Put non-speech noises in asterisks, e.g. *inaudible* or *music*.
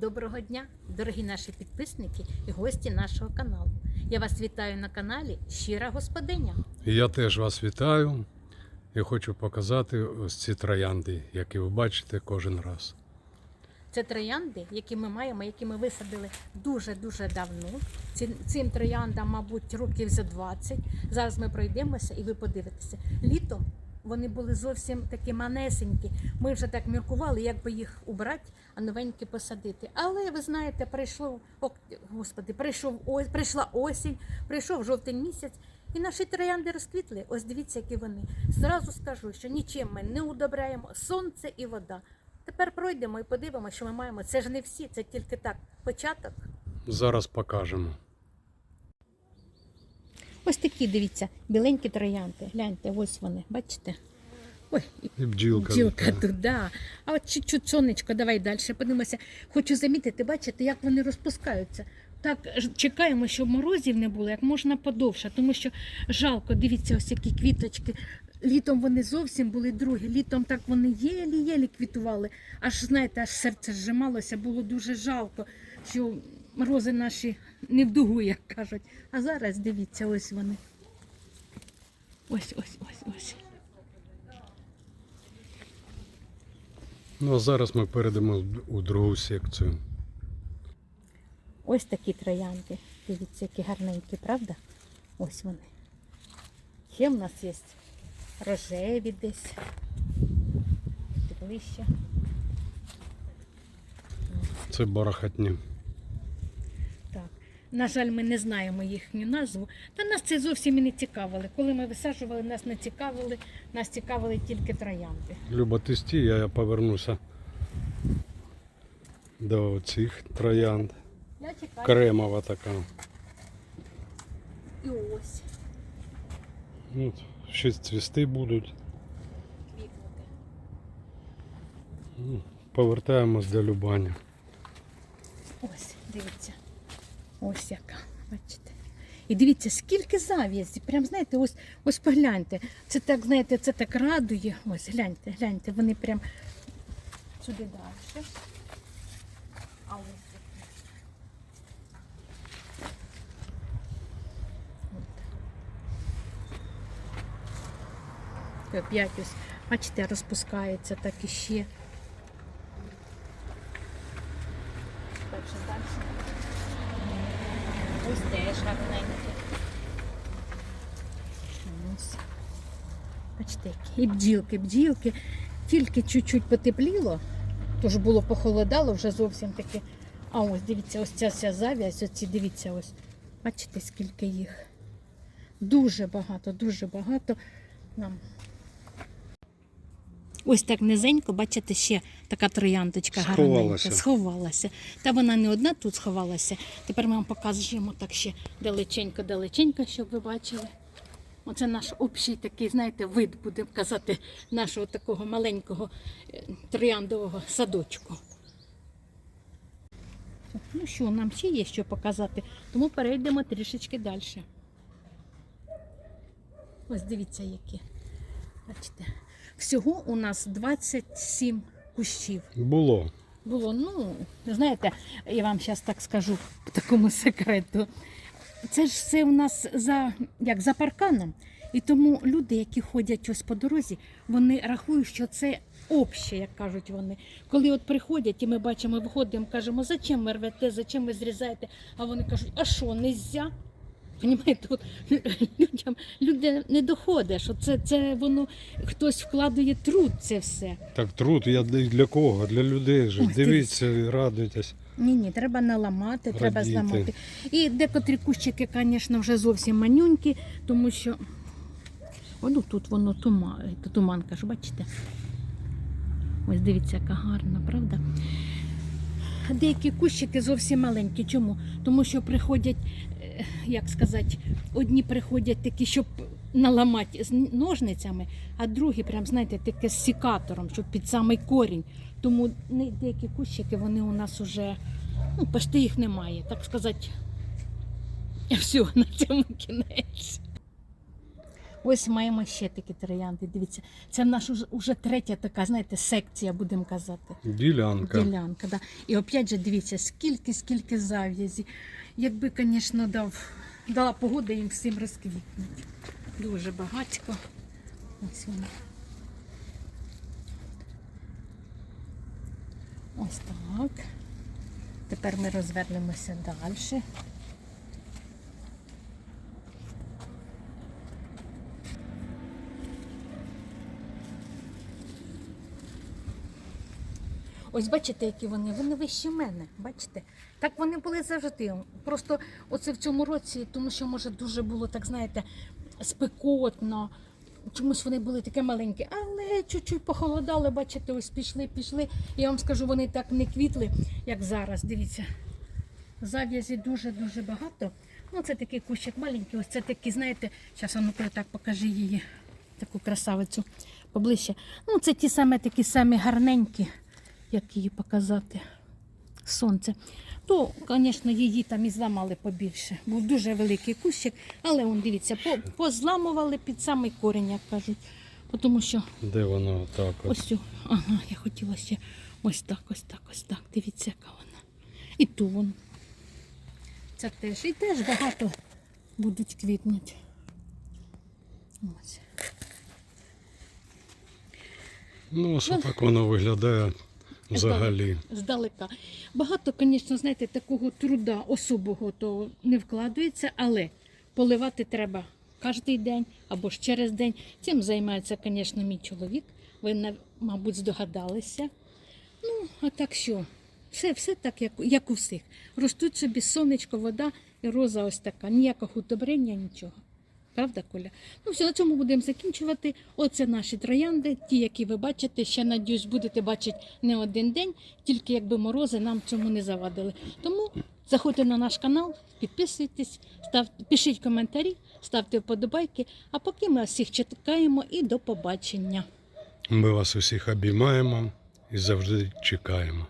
Доброго дня, дорогі наші підписники і гості нашого каналу. Я вас вітаю на каналі Щира Господиня. Я теж вас вітаю і хочу показати ось ці троянди, які ви бачите кожен раз. Це троянди, які ми маємо, які ми висадили дуже-дуже давно. Цим, цим трояндам, мабуть, років за 20. Зараз ми пройдемося і ви подивитеся. Літом вони були зовсім такі манесенькі. Ми вже так міркували, як би їх убрати, а новенькі посадити. Але ви знаєте, прийшло о, господи, прийшов ось, прийшла осінь, прийшов жовтень місяць. І наші троянди розквітли. Ось дивіться, які вони. Зразу скажу, що нічим ми не удобряємо сонце і вода. Тепер пройдемо і подивимося, що ми маємо. Це ж не всі, це тільки так початок. Зараз покажемо. Ось такі, дивіться, біленькі троянди. Гляньте, ось вони, бачите? Ой, і І бджілка. бджілка тут, да. А от чуть-чуть сонечко, давай далі подивимося. Хочу замітити, бачите, як вони розпускаються. Так чекаємо, щоб морозів не було як можна подовше, тому що жалко, дивіться, ось які квіточки. Літом вони зовсім були другі. Літом так вони єлі-єлі квітували. Аж знаєте, аж серце зжималося, було дуже жалко, що морози наші не в дугу, як кажуть. А зараз дивіться, ось вони. Ось, ось, ось, ось. Ну а зараз ми перейдемо у другу секцію. Ось такі троянди. Дивіться, які гарненькі, правда? Ось вони. Ще в нас є рожеві десь. Ближче. Це барахатні. На жаль, ми не знаємо їхню назву. Та нас це зовсім і не цікавили. Коли ми висаджували, нас не цікавили, нас цікавили тільки троянди. Люба, ти стій, я повернуся до цих троянд. Я чекаю. Кремова така. І ось Ну, ще цвісти будуть. квітнути. Ну, Повертаємось до Любані. Ось, дивіться. Ось яка. Бачите. І дивіться, скільки зав'язі. Прям знаєте, ось ось погляньте. Це так, знаєте, це так радує. Ось, гляньте, гляньте, вони прям сюди далі. А ось які. От. Ось, бачите, розпускається так іще. Що далі. Ось теж гарненькі. Ось. Бачите. І бджілки, бджілки. Тільки чуть-чуть потепліло, тож було похолодало вже зовсім таки. А ось дивіться, ось ця вся зав'язь, оці дивіться ось. Бачите, скільки їх. Дуже багато, дуже багато. Нам. Ось так низенько, бачите, ще така трояндочка гарненька. Сховалася. Сховалася. Та вона не одна тут сховалася. Тепер ми вам покажемо так ще далеченько-далеченько, щоб ви бачили. Оце наш общий такий, знаєте, вид, будемо казати, нашого такого маленького е, трояндового садочку. Ну що, нам ще є що показати, тому перейдемо трішечки далі. Ось дивіться, які. Бачите, всього у нас 27 кущів. Було. Було, ну, знаєте, я вам зараз так скажу по такому секрету. Це ж все у нас за, як, за парканом. І тому люди, які ходять ось по дорозі, вони рахують, що це обще, як кажуть вони. Коли от приходять і ми бачимо, виходимо, кажемо, зачем ви рвете, зачем ви зрізаєте? А вони кажуть, а що, нельзя? Понімаєте, *laughs* от людям люди не доходить, що це, це воно хтось вкладує труд це все. Так труд, я для для кого? Для людей же. Ой, Дивіться, і радуйтесь. Ні, ні, треба наламати, треба зламати. І декотрі кущики, звісно, вже зовсім манюнькі, тому що воно тут воно тума, туманка ж, бачите? Ось дивіться, яка гарна, правда? Деякі кущики зовсім маленькі. Чому? Тому що приходять, як сказати, одні приходять такі, щоб наламати з ножницями, а другі, прям, знаєте, таке з сікатором, щоб під самий корінь. Тому деякі кущики вони у нас уже, ну, почти їх немає, так сказати. *laughs* Все, на цьому кінець. Ось маємо ще такі троянди. Дивіться, це наша уже, уже третя така, знаєте, секція, будемо казати. Ділянка. Ділянка, да. І опять же, дивіться, скільки, скільки зав'язі. Якби, звісно, дав, дала погода їм всім розквітнути. Дуже багатько. Ось вони. Ось так. Тепер ми розвернемося далі. Ось бачите, які вони, вони вищі мене. Бачите? Так вони були завжди. Просто оце в цьому році, тому що може дуже було, так знаєте, спекотно. Чомусь вони були таке маленькі, але чуть-чуть похолодали, бачите, ось пішли, пішли. Я вам скажу, вони так не квітли, як зараз. Дивіться. Зав'язі дуже-дуже багато. Ну, це такий кущик маленький, ось це такі, знаєте, зараз ну так покажи її, таку красавицю поближче. Ну, це ті самі такі самі гарненькі, як її показати. Сонце. То, звісно, її там і зламали побільше. Був дуже великий кущик, але он, дивіться, позламували під самий корінь, як кажуть. Тому що Де воно так? Ось. Ага, я хотіла ще ось так, ось так, ось так. Дивіться, яка вона. І ту вон. Це теж. І теж багато будуть квітнути. Ось. Ну, ось так воно виглядає взагалі. Здалека. Багато, звісно, знаєте, такого труда особого то не вкладається, але поливати треба кожен день або ж через день. Цим займається, звісно, мій чоловік. Ви, мабуть, здогадалися. Ну, а так що? Все, все так, як, як у всіх. Ростуть собі сонечко, вода і роза ось така. Ніякого удобрення, нічого. Правда, Коля? Ну, все, на цьому будемо закінчувати. Оце наші троянди, ті, які ви бачите, ще надіюсь, будете бачити не один день, тільки якби морози нам цьому не завадили. Тому заходьте на наш канал, підписуйтесь, ставте, пишіть коментарі, ставте вподобайки. А поки ми всіх чекаємо і до побачення. Ми вас усіх обіймаємо і завжди чекаємо.